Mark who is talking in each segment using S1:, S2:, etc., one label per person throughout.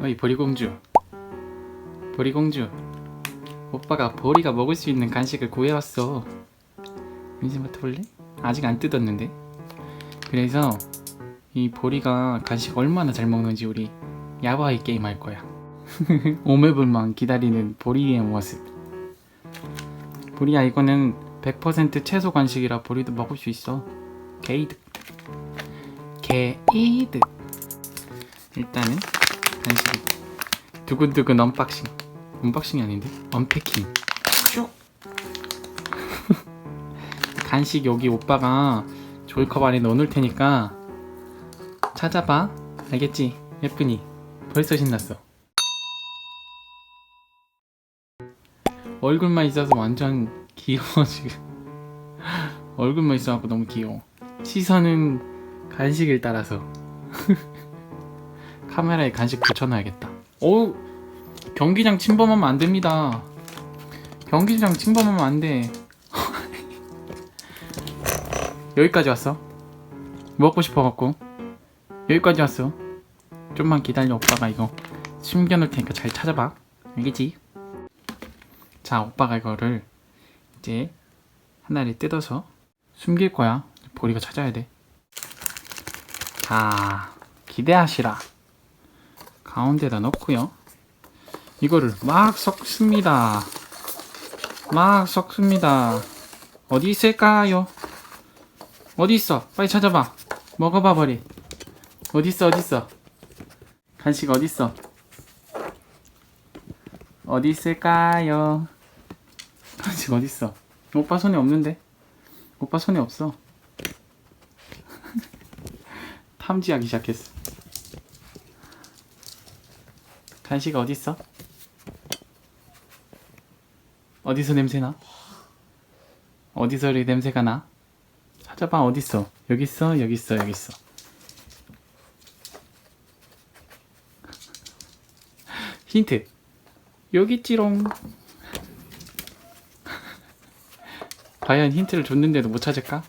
S1: 어이 보리공주. 보리공주. 오빠가 보리가 먹을 수 있는 간식을 구해왔어. 민지 맡아볼래? 아직 안 뜯었는데. 그래서 이 보리가 간식 얼마나 잘 먹는지 우리 야바이 게임 할 거야. 오매불만 기다리는 보리의 모습. 보리야 이거는 100% 채소 간식이라 보리도 먹을 수 있어. 게이득. 게이득. 일단은 간식이 두근두근 언박싱. 언박싱이 아닌데? 언패킹. 쭉 간식 여기 오빠가 조이컵 안에 넣어놓을 테니까 찾아봐. 알겠지? 예쁘니? 벌써 신났어. 얼굴만 있어서 완전 귀여워 지금. 얼굴만 있어갖고 너무 귀여워. 시선은 간식을 따라서 카메라에 간식 붙여놔야겠다. 오 경기장 침범하면 안 됩니다. 경기장 침범하면 안 돼. 여기까지 왔어. 먹고 싶어갖고 여기까지 왔어. 좀만 기다려 오빠가 이거 숨겨놓을 테니까 잘 찾아봐. 알겠지? 자 오빠가 이거를 이제 하나를 뜯어서 숨길 거야. 보리가 찾아야 돼. 자 기대하시라. 가운데다 넣고요. 이거를 막 섞습니다. 막 섞습니다. 어디 있을까요? 어디 있어? 빨리 찾아봐. 먹어봐 버리. 어디 있어? 어디 있어? 간식 어디 있어? 어디 있을까요? 간식 어디 있어? 오빠 손에 없는데? 오빠 손에 없어. 탐지하기 시작했어. 간식 어디 있어? 어디서 냄새나? 어디서 이 냄새가 나? 찾아봐 어디 있어? 여기 있어 여기 있어 여기 있어. 힌트 여기 있지롱. 과연 힌트를 줬는데도 못 찾을까?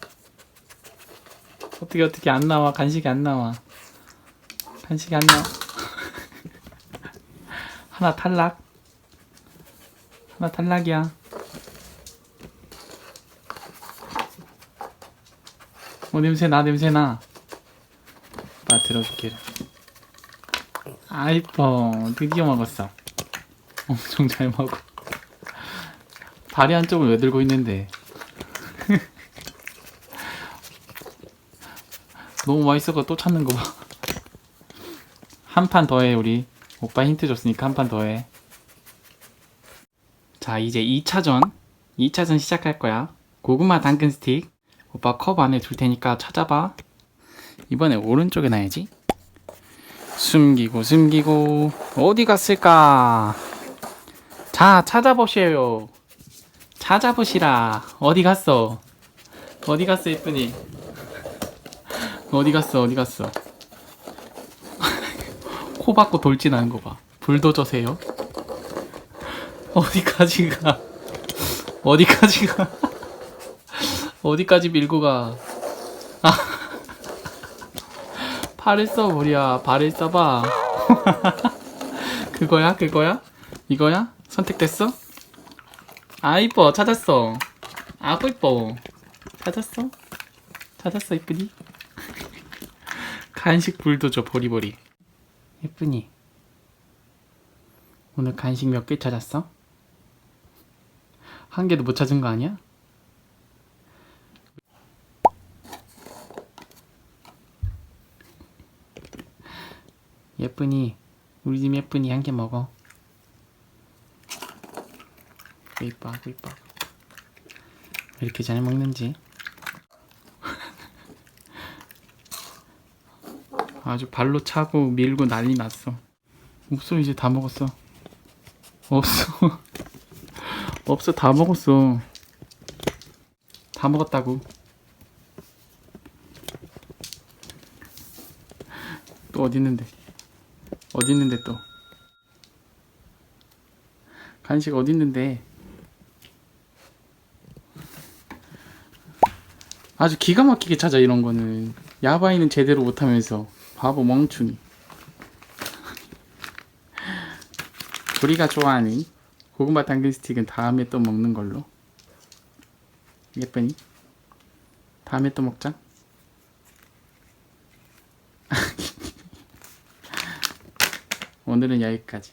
S1: 어떻게 어떻게 안 나와 간식이 안 나와 간식이 안 나와. 하나 탈락. 하나 탈락이야. 어 냄새 나 냄새 나. 나 들어줄게. 아이뻐 드디어 먹었어. 엄청 잘 먹어. 다리 한쪽을 왜 들고 있는데? 너무 맛있어서 또 찾는 거 봐. 한 판 더 해 우리. 오빠 힌트 줬으니까 한 판 더 해. 자, 이제 2차전. 2차전 시작할 거야. 고구마 당근 스틱. 오빠 컵 안에 둘 테니까 찾아봐. 이번에 오른쪽에 놔야지. 숨기고 숨기고 어디 갔을까? 자, 찾아보세요. 찾아보시라. 어디 갔어? 어디 갔어, 예쁘니? 어디 갔어? 어디 갔어? 코 박고 돌진하는 거 봐. 불도저세요? 어디까지 가? 어디까지 가? 어디까지 밀고 가? 아. 발을 써, 우리야. 발을 써봐. 그거야? 그거야? 이거야? 선택됐어? 아, 이뻐. 찾았어. 아구 이뻐. 찾았어? 찾았어, 이쁘니? 간식 불도저 보리보리. 예쁘니? 오늘 간식 몇 개 찾았어? 한 개도 못 찾은 거 아니야? 예쁘니? 우리 집 예쁘니 한개 먹어. 이뻐, 이뻐. 왜 이렇게 잘 먹는지. 아주 발로 차고 밀고 난리 났어. 없어 이제 다 먹었어. 없어. 없어 다 먹었어. 다 먹었다고. 또? 어디 있는데 또? 간식 어디 있는데? 아주 기가 막히게 찾아 이런 거는 야바이는 제대로 못하면서 바보 멍충이 우리가 좋아하는 고구마 당근 스틱은 다음에 또 먹는 걸로. 예쁘니? 다음에 또 먹자. 오늘은 여기까지.